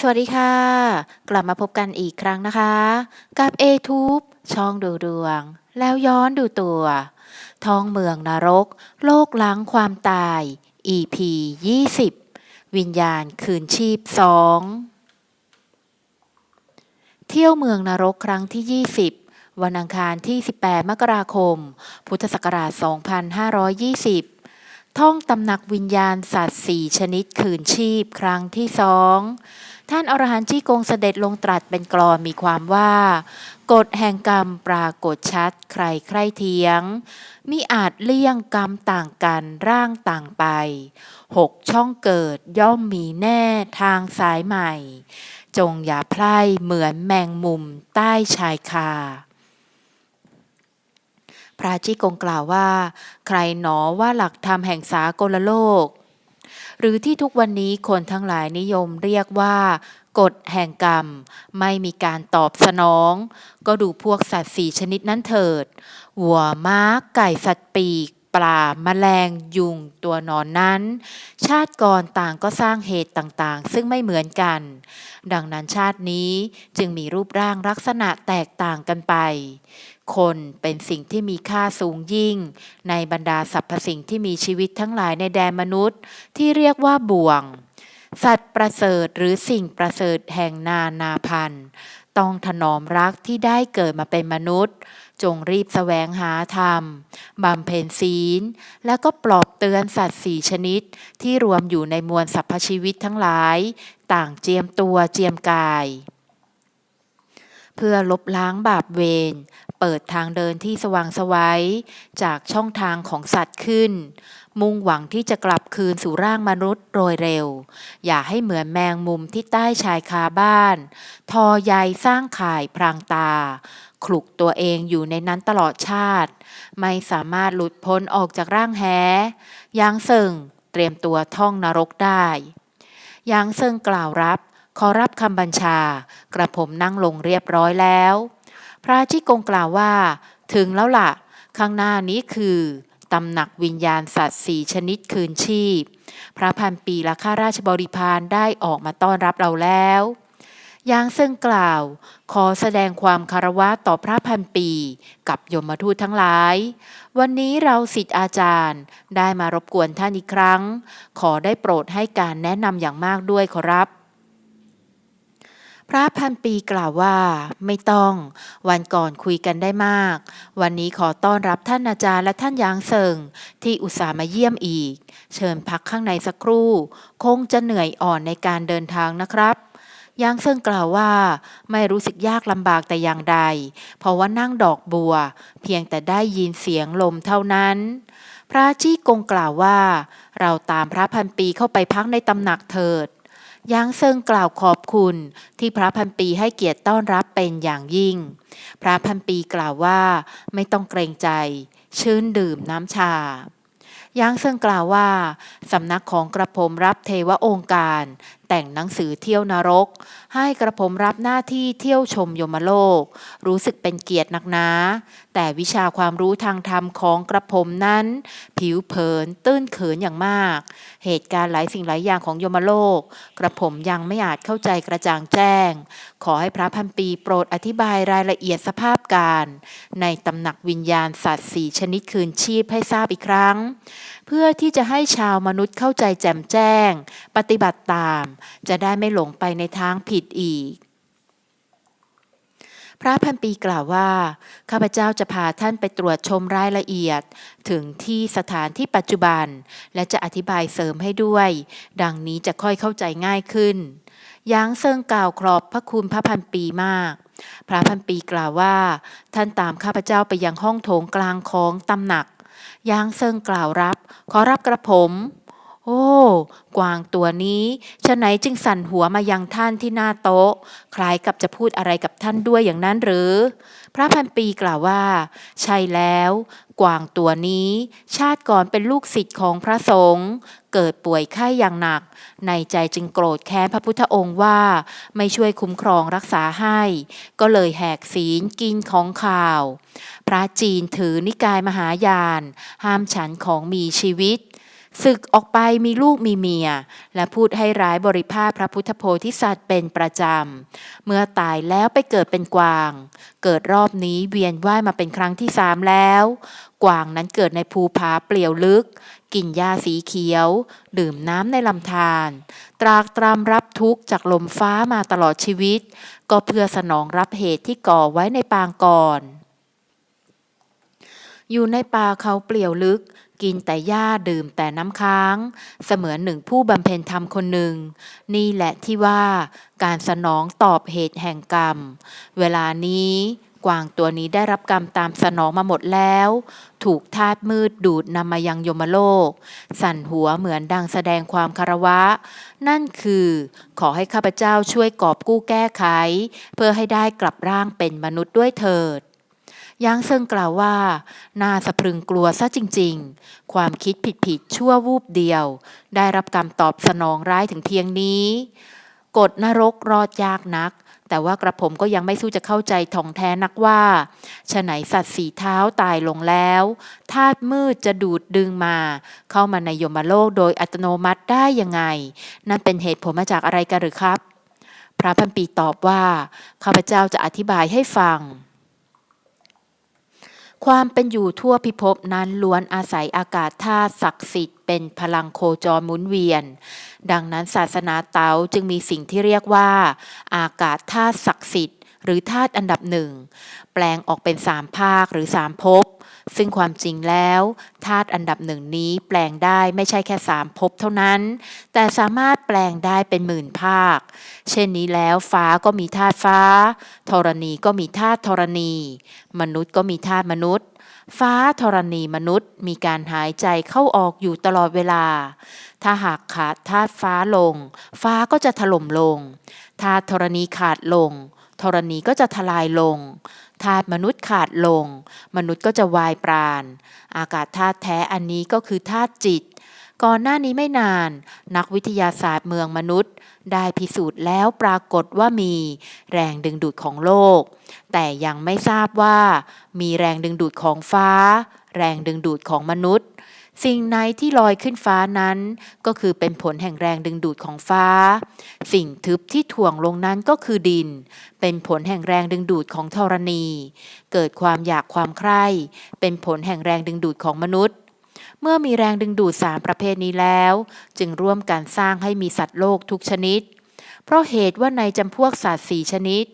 สวัสดีค่ะ กลับมาพบกันอีกครั้งนะคะ กับ a t u b e ช่องดูดวง แล้วย้อนดูตัว ท้องเมืองนรก โลกล้างความตาย EP 20 วิญญาณคืนชีพสองเที่ยวเมืองนรกครั้งที่ 20 วันอังคารที่ 18 มกราคม พุทธศักราช 2520 ท่องตำหนักวิญญาณสัตว์สี่ชนิดคืนชีพครั้งที่สองท่านอรหันต์จี้กงเสด็จลงตรัสเป็นกลอนมีความว่ากฎแห่งกรรมปรากฏชัดใครใครเทียงมิอาจเลี่ยงกรรมต่างกันร่างต่างไปหกช่องเกิดย่อมมีแน่ทางสายใหม่ จงอย่าพลายเหมือนแมงมุมใต้ชายคา ระจี้กงกล่าวว่า ใครหนอว่าหลักธรรมแห่งสากลโลก หรือที่ทุกวันนี้คนทั้งหลายนิยมเรียกว่ากฎแห่งกรรม ไม่มีการตอบสนอง ก็ดูพวกสัตว์สี่ชนิดนั้นเถิด วัวม้าไก่สัตว์ปีกปลาแมลงยุงตัวนอนนั้น ชาติก่อนต่างก็สร้างเหตุต่างๆ ซึ่งไม่เหมือนกัน ดังนั้นชาตินี้จึงมีรูปร่างลักษณะแตกต่างกันไป คนเป็นสิ่งที่มีค่าสูงยิ่ง ในบรรดาสรรพสิ่งที่มีชีวิตทั้งหลายในแดนมนุษย์ ที่เรียกว่าบ่วง สัตว์ประเสริฐหรือสิ่งประเสริฐแห่งนานาพันธุ์ ต้องถนอมรักที่ได้เกิดมาเป็นมนุษย์ จงรีบแสวงหาธรรมบำเพ็ญศีล แล้วก็ปลอบเตือนสัตว์สี่ชนิด ที่รวมอยู่ในมวลสรรพชีวิตทั้งหลาย ต่างเจียมตัวเจียมกาย เพื่อลบล้างบาปเวร เปิดทางเดินที่สว่างสวัยจากช่องทางของสัตว์ขึ้น มุ่งหวังที่จะกลับคืนสู่ร่างมนุษย์โดยเร็ว อย่าให้เหมือนแมงมุมที่ใต้ชายคาบ้าน ทอใยสร้างข่ายพรางตาคลุกตัวเองอยู่ในนั้นตลอดชาติ ไม่สามารถหลุดพ้นออกจากร่างแหยางเซิงเตรียมตัวท่องนรกได้ยางเซิงกล่าวรับ ขอรับคำบัญชา กระผมนั่งลงเรียบร้อยแล้ว พระที่กงกล่าวว่า ถึงแล้วล่ะ ข้างหน้านี้คือตำหนักวิญญาณสัตว์สี่ชนิดคืนชีพ พระพันปีและข้าราชบริพารได้ออกมาต้อนรับเราแล้วยางซึ่งกล่าว ขอแสดงความคารวะต่อพระพันปี กับยมทูตทั้งหลาย วันนี้เราสิทธิอาจารย์ได้มารบกวนท่านอีกครั้ง ขอได้โปรดให้การแนะนำอย่างมากด้วยขอรับ พระพันปีกล่าวว่า ไม่ต้อง วันก่อนคุยกันได้มาก วันนี้ขอต้อนรับท่านอาจารย์และท่านยางเซิงที่อุตส่าห์มาเยี่ยมอีก เชิญพักข้างในสักครู่ คงจะเหนื่อยอ่อนในการเดินทางนะครับยางเซิงกล่าวว่า ไม่รู้สึกยากลำบากแต่อย่างใด เพราะว่านั่งดอกบัว เพียงแต่ได้ยินเสียงลมเท่านั้น พระจี้กงกล่าวว่า เราตามพระพันปีเข้าไปพักในตำหนักเถิด ยางเซิงกล่าวขอบคุณที่พระพันปีให้เกียรติต้อนรับเป็นอย่างยิ่ง พระพันปีกล่าวว่าไม่ต้องเกรงใจ ชื่นดื่มน้ำชา ยางเซิงกล่าวว่าสำนักของกระผมรับเทวองค์การแต่งหนังสือเที่ยวนรก ให้กระผมรับหน้าที่เที่ยวชมยมโลก รู้สึกเป็นเกียรตินักหนา แต่วิชาความรู้ทางธรรมของกระผมนั้น ผิวเผินตื้นเขินอย่างมาก เหตุการณ์หลายสิ่งหลายอย่างของยมโลก กระผมยังไม่อาจเข้าใจกระจ่างแจ้ง ขอให้พระพันปีโปรดอธิบายรายละเอียดสภาพการ ในตำหนักวิญญาณสัตว์สี่ชนิดคืนชีพให้ทราบอีกครั้ง เพื่อที่จะให้ชาวมนุษย์เข้าใจแจ่มแจ้ง ปฏิบัติตามจะได้ไม่หลงไปในทางผิดอีก พระพันปีกล่าวว่า ข้าพเจ้าจะพาท่านไปตรวจชมรายละเอียด ถึงที่สถานที่ปัจจุบัน และจะอธิบายเสริมให้ด้วย ดังนี้จะค่อยเข้าใจง่ายขึ้นยางเซิงกล่าวครอบพระคุณพระพันปีมาก พระพันปีกล่าวว่า ท่านตามข้าพเจ้าไปยังห้องโถงกลางของตำหนักยางเซิงกล่าวรับ ขอรับกระผม โอ้ กวางตัวนี้ฉะไหนจึงสั่นหัวมายังท่านที่หน้าโต๊ะ คล้ายกับจะพูดอะไรกับท่านด้วยอย่างนั้นหรือ พระพันปีกล่าวว่า ใช่แล้ว กวางตัวนี้ ชาติก่อนเป็นลูกศิษย์ของพระสงฆ์เกิดป่วยไข้อย่างหนัก ในใจจึงโกรธแค้นพระพุทธองค์ว่า ไม่ช่วยคุ้มครองรักษาให้ ก็เลยแหกศีลกินของข่าว พระจีนถือนิกายมหายาน ห้ามฉันของมีชีวิต ศึกออกไปมีลูกมีเมีย และพูดให้ร้ายบริภาคพระพุทธโพธิสัตว์เป็นประจำ เมื่อตายแล้วไปเกิดเป็นกวาง เกิดรอบนี้เวียนว่ายมาเป็นครั้งที่สามแล้ว กวางนั้นเกิดในภูผาเปลี่ยวลึก กินหญ้าสีเขียว ดื่มน้ำในลำธารตรากตรำรับทุกข์จากลมฟ้ามาตลอดชีวิต ก็เพื่อสนองรับเหตุที่ก่อไว้ในปางก่อนอยู่ในป่าเขาเปลี่ยวลึก กินแต่หญ้าดื่มแต่น้ำค้าง เสมือนหนึ่งผู้บำเพ็ญธรรมคนหนึ่ง นี่แหละที่ว่าการสนองตอบเหตุแห่งกรรม เวลานี้กวางตัวนี้ได้รับกรรมตามสนองมาหมดแล้ว ถูกธาตุมืดดูดนำมายังยมโลก สั่นหัวเหมือนดังแสดงความคารวะ นั่นคือ ขอให้ข้าพเจ้าช่วยกอบกู้แก้ไข เพื่อให้ได้กลับร่างเป็นมนุษย์ด้วยเถิด ยางเซิงกล่าวว่า น่าสะพรึงกลัวซะจริง ๆ ความคิดผิดๆชั่ววูบเดียว ได้รับกรรมตอบสนองร้ายถึงเพียงนี้ กฎนรกรอดยากนัก แต่ว่ากระผมก็ยังไม่สู้จะเข้าใจท่องแท้นักว่าฉะไหนสัตว์สีเท้าตายลงแล้วธาตุมืดจะดูดดึงมา เข้ามาในยมโลกโดยอัตโนมัติได้ยังไง นั่นเป็นเหตุผลมาจากอะไรกันหรือครับ พระพันปีตอบว่า ข้าพเจ้าจะอธิบายให้ฟัง ความเป็นอยู่ทั่วพิภพนั้นล้วนอาศัยอากาศธาตุศักดิ์สิทธิ์เป็นพลังโคจรหมุนเวียน ดังนั้นศาสนาเต๋าจึงมีสิ่งที่เรียกว่า อากาศธาตุศักดิ์สิทธิ์หรือธาตุอันดับหนึ่ง แปลงออกเป็นสามภาคหรือสามภพ ซึ่งความจริงแล้วธาตุอันดับหนึ่งนี้แปลงได้ไม่ใช่แค่สามภพเท่านั้น แต่สามารถแปลงได้เป็นหมื่นภาค เช่นนี้แล้วฟ้าก็มีธาตุฟ้าธรณีก็มีธาตุธรณี มนุษย์ก็มีธาตุมนุษย์ ฟ้าธรณีมนุษย์ มีการหายใจเข้าออกอยู่ตลอดเวลา ถ้าหากขาดธาตุฟ้าลง ฟ้าก็จะถล่มลงธาตุธรณีขาดลง ธรณีก็จะทลายลงธาตุมนุษย์ขาดลง มนุษย์ก็จะวายปราณ อากาศธาตุแท้อันนี้ก็คือธาตุจิต ก่อนหน้านี้ไม่นาน นักวิทยาศาสตร์เมืองมนุษย์ ได้พิสูจน์แล้วปรากฏว่ามีแรงดึงดูดของโลก แต่ยังไม่ทราบว่า มีแรงดึงดูดของฟ้า แรงดึงดูดของมนุษย์ สิ่งไหนที่ลอยขึ้นฟ้านั้น ก็คือเป็นผลแห่งแรงดึงดูดของฟ้า สิ่งทึบที่ถ่วงลงนั้นก็คือดิน เป็นผลแห่งแรงดึงดูดของธรณี เกิดความอยากความใคร่ เป็นผลแห่งแรงดึงดูดของมนุษย์ เมื่อมีแรงดึงดูดสามประเภทนี้แล้ว จึงร่วมกันสร้างให้มีสัตว์โลกทุกชนิด เพราะเหตุว่าในจำพวกสัตว์สี่ชนิด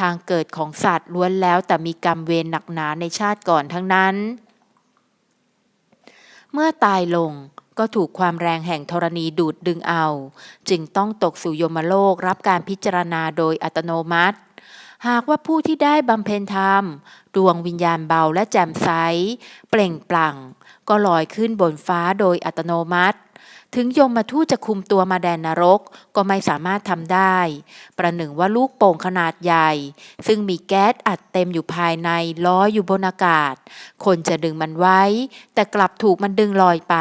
ทางเกิดของสัตว์ล้วนแล้วแต่มีกรรมเวรหนักหนาในชาติก่อนทั้งนั้น เมื่อตายลงก็ถูกความแรงแห่งธรณีดูดดึงเอา จึงต้องตกสู่ยมโลกรับการพิจารณาโดยอัตโนมัติ หากว่าผู้ที่ได้บำเพ็ญธรรม ดวงวิญญาณเบาและแจ่มใส เปล่งปลั่ง ก็ลอยขึ้นบนฟ้าโดยอัตโนมัติ ถึงยมมาทูตจะคุมตัวมาแดนนรกก็ไม่สามารถทำได้ ประหนึ่งว่าลูกโป่งขนาดใหญ่ ซึ่งมีแก๊สอัดเต็มอยู่ภายในลอยอยู่บนอากาศ คนจะดึงมันไว้ แต่กลับถูกมันดึงลอยไป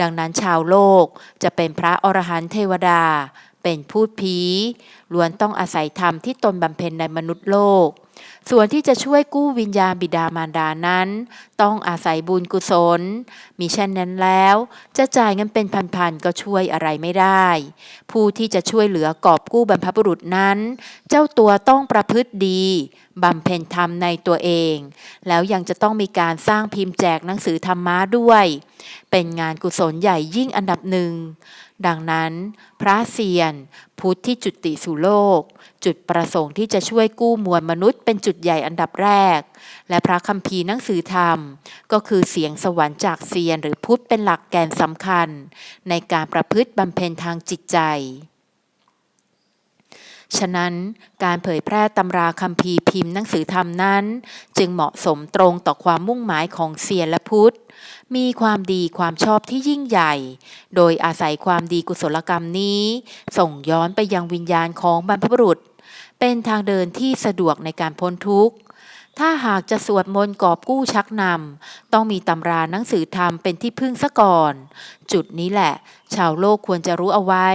ดังนั้นชาวโลกจะเป็นพระอรหันต์เทวดา เป็นพูดผีล้วนต้องอาศัยธรรมที่ตนบำเพ็ญในมนุษย์โลก ส่วนที่จะช่วยกู้วิญญาณบิดามารดานั้น ต้องอาศัยบุญกุศล มีเช่นนั้นแล้ว จะจ่ายเงินเป็นพันๆก็ช่วยอะไรไม่ได้ ผู้ที่จะช่วยเหลือกอบกู้บรรพบุรุษนั้น เจ้าตัวต้องประพฤติดีบำเพ็ญธรรมในตัวเอง แล้วยังจะต้องมีการสร้างพิมพ์แจกหนังสือธรรมะด้วย เป็นงานกุศลใหญ่ยิ่งอันดับหนึ่ง ดังนั้น พระเซียน พุทธที่จุติสู่โลก จุดประสงค์ที่จะช่วยกู้มวลมนุษย์เป็นจุดใหญ่อันดับแรก และพระคัมภีร์หนังสือธรรม ก็คือเสียงสวรรค์จากเซียนหรือพุทธเป็นหลักแกนสำคัญ ในการประพฤติบำเพ็ญทางจิตใจ ฉะนั้นการเผยแพร่ตำราคัมภีร์พิมพ์หนังสือธรรมนั้น จึงเหมาะสมตรงต่อความมุ่งหมายของเซียนและพุทธ มีความดีความชอบที่ยิ่งใหญ่ โดยอาศัยความดีกุศลกรรมนี้ ส่งย้อนไปยังวิญญาณของบรรพบุรุษ เป็นทางเดินที่สะดวกในการพ้นทุกข์ถ้าหากจะสวดมนต์กอบกู้ชักนำต้องมีตำราหนังสือธรรมเป็นที่พึ่งซะก่อน จุดนี้แหละ ชาวโลกควรจะรู้เอาไว้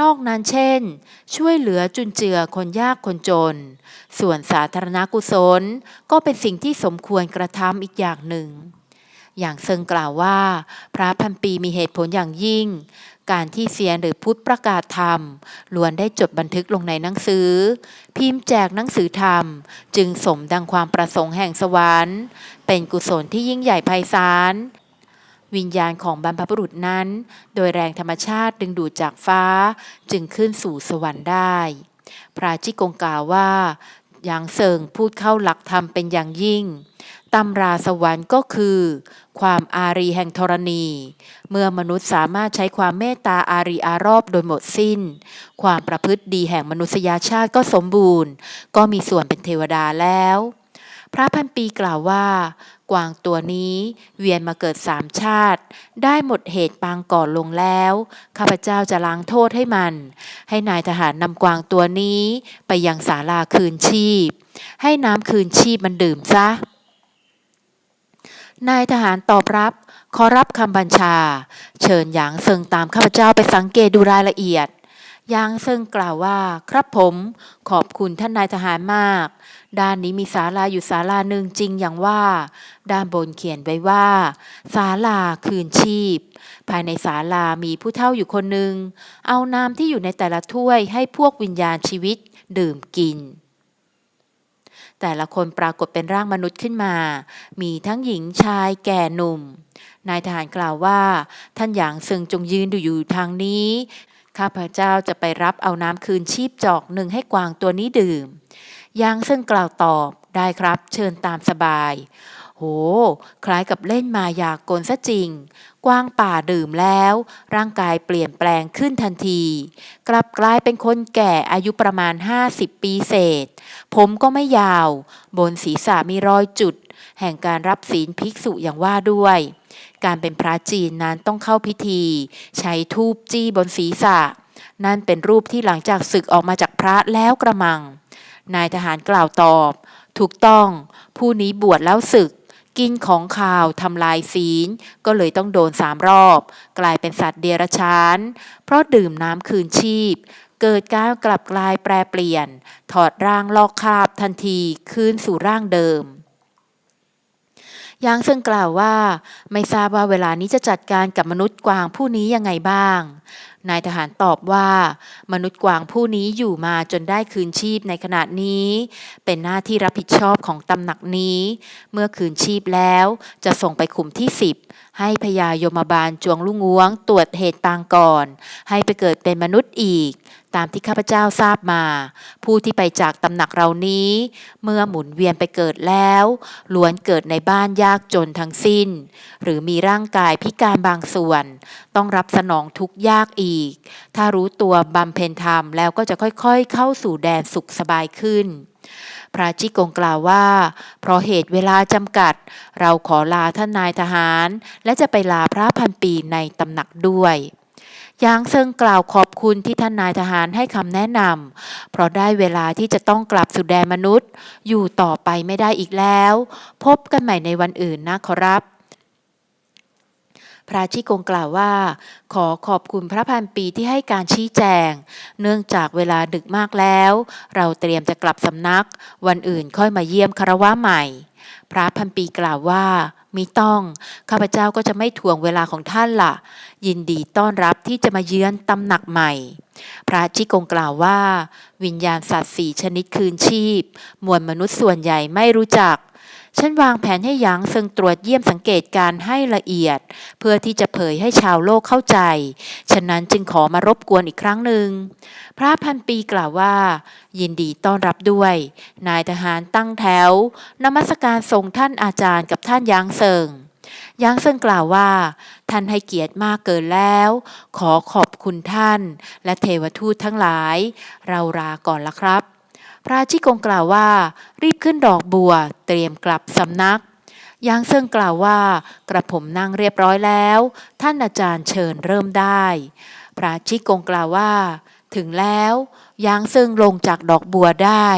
นอกนั้นเช่น ช่วยเหลือจุนเจือคนยากคนจน ส่วนสาธารณกุศลก็เป็นสิ่งที่สมควรกระทำอีกอย่างหนึ่ง อย่างเซิงกล่าวว่า พระพันปีมีเหตุผลอย่างยิ่ง การที่เซียนหรือพุทธประกาศธรรมล้วนได้จดบันทึกลงในหนังสือ พิมพ์แจกหนังสือธรรม จึงสมดังความประสงค์แห่งสวรรค์ เป็นกุศลที่ยิ่งใหญ่ไพศาล วิญญาณของบรรพบุรุษนั้น โดยแรงธรรมชาติดึงดูดจากฟ้า จึงขึ้นสู่สวรรค์ได้ พระจิกงกล่าวว่าหยางเซิงพูดเข้าหลักธรรมเป็นอย่างยิ่งตำราสวรรค์ก็คือ ความอารีแห่งธรณี เมื่อมนุษย์สามารถใช้ความเมตตาอารีอารอบโดยหมดสิ้น ความประพฤติดีแห่งมนุษยชาติก็สมบูรณ์ ก็มีส่วนเป็นเทวดาแล้ว พระพันปีกล่าวว่า กวางตัวนี้เวียนมาเกิดสามชาติ ได้หมดเหตุปางก่อนลงแล้ว ข้าพเจ้าจะล้างโทษให้มัน ให้นายทหารนำกวางตัวนี้ ไปยังศาลาคืนชีพ ให้น้ำคืนชีพมันดื่มซะ นายทหารตอบรับ ขอรับคำบัญชา เชิญหยางเซิงตามข้าพเจ้าไปสังเกตดูรายละเอียด ยางเซิงกล่าวว่า ครับผมขอบคุณท่านนายทหารมาก ด้านนี้มีศาลาอยู่ศาลาหนึ่งจริงอย่างว่า ด้านบนเขียนไว้ว่าศาลาคืนชีพ ภายในศาลามีผู้เฒ่าอยู่คนหนึ่งเอาน้ำที่อยู่ในแต่ละถ้วยให้พวกวิญญาณชีวิตดื่มกินแต่ละคนปรากฏเป็นร่างมนุษย์ขึ้นมา มีทั้งหญิงชายแก่หนุ่ม นายทหารกล่าวว่า ท่านหยางซึงจงยืนดูอยู่ทางนี้ ข้าพเจ้าจะไปรับเอาน้ำคืนชีพจอกหนึ่งให้กวางตัวนี้ดื่ม ยางซึ่งกล่าวตอบได้ครับ เชิญตามสบาย โห คล้ายกับเล่นมายากลซะจริง กวางป่าดื่มแล้ว ร่างกายเปลี่ยนแปลงขึ้นทันที กลับกลายเป็นคนแก่อายุประมาณ 50 ปีเศษ ผมก็ไม่ยาว บนศีรษะมีรอยจุด แห่งการรับศีลภิกษุอย่างว่าด้วย การเป็นพระจีนนั้นต้องเข้าพิธี ใช้ทูบจี้บนศีรษะ นั่นเป็นรูปที่หลังจากศึกออกมาจากพระแล้วกระมัง นายทหารกล่าวตอบ ถูกต้อง ผู้นี้บวชแล้วศึก กินของข่าวทำลายศีล ก็เลยต้องโดนสามรอบ กลายเป็นสัตว์เดรัจฉาน เพราะดื่มน้ำคืนชีพเกิดการกลับกลายแปรเปลี่ยน ถอดร่างลอกคราบทันทีคืนสู่ร่างเดิม ยางซึ่งกล่าวว่า ไม่ทราบว่าเวลานี้จะจัดการกับมนุษย์กวางผู้นี้ยังไงบ้าง นายทหารตอบว่า มนุษย์กวางผู้นี้อยู่มาจนได้คืนชีพในขณะนี้ เป็นหน้าที่รับผิดชอบของตำหนักนี้ เมื่อคืนชีพแล้วจะส่งไปขุมที่10ให้พญายมบาลจวงลุงวงตรวจเหตุปางก่อน ให้ไปเกิดเป็นมนุษย์อีก ตามที่ข้าพเจ้าทราบมา ผู้ที่ไปจากตำหนักเรานี้ เมื่อหมุนเวียนไปเกิดแล้ว ล้วนเกิดในบ้านยากจนทั้งสิ้น หรือมีร่างกายพิการบางส่วน ต้องรับสนองทุกยากอีก ถ้ารู้ตัวบำเพ็ญธรรมแล้วก็จะค่อยๆ เข้าสู่แดนสุขสบายขึ้นพระจิกงกล่าวว่า เพราะเหตุเวลาจำกัด เราขอลาท่านนายทหาร และจะไปลาพระพันปีในตำหนักด้วย ยางเซิงกล่าวขอบคุณที่ท่านนายทหารให้คำแนะนำเพราะได้เวลาที่จะต้องกลับสู่แดนมนุษย์ อยู่ต่อไปไม่ได้อีกแล้ว พบกันใหม่ในวันอื่นนะขอรับพระชิกงกล่าวว่า ขอขอบคุณพระพันปีที่ให้การชี้แจง เนื่องจากเวลาดึกมากแล้ว เราเตรียมจะกลับสำนัก วันอื่นค่อยมาเยี่ยมคารวะใหม่ พระพันปีกล่าวว่า มิต้อง ข้าพเจ้าก็จะไม่ถ่วงเวลาของท่านละ่ะ ยินดีต้อนรับที่จะมาเยือนตำหนักใหม่ พระชิกงกล่าวว่า วิญญาณสัตว์สี่ชนิดคืนชีพ มวลมนุษย์ส่วนใหญ่ไม่รู้จัก ฉันวางแผนให้หยางเซิงตรวจเยี่ยมสังเกตการให้ละเอียด เพื่อที่จะเผยให้ชาวโลกเข้าใจ ฉะนั้นจึงขอมารบกวนอีกครั้งหนึ่ง พระพันปีกล่าวว่า ยินดีต้อนรับด้วย นายทหารตั้งแถวนมัสการส่งท่านอาจารย์กับท่านยางเซิงยางเซิงกล่าวว่า ท่านให้เกียรติมากเกินแล้ว ขอขอบคุณท่าน และเทวทูตทั้งหลาย เราลาก่อนละครับ พระชิกงกล่าวว่า รีบขึ้นดอกบัว เตรียมกลับสำนักยางเซิงกล่าวว่า กระผมนั่งเรียบร้อยแล้ว ท่านอาจารย์เชิญเริ่มได้ พระชิกงกล่าวว่า ถึงแล้วยางเซิงลงจากดอกบัวได้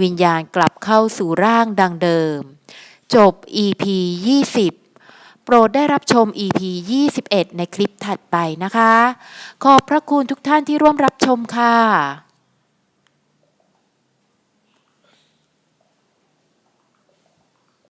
วิญญาณกลับเข้าสู่ร่างดังเดิม จบ EP 20 โปรดได้รับชม EP 21 ในคลิปถัดไปนะคะ ขอบพระคุณทุกท่านที่ร่วมรับชมค่ะ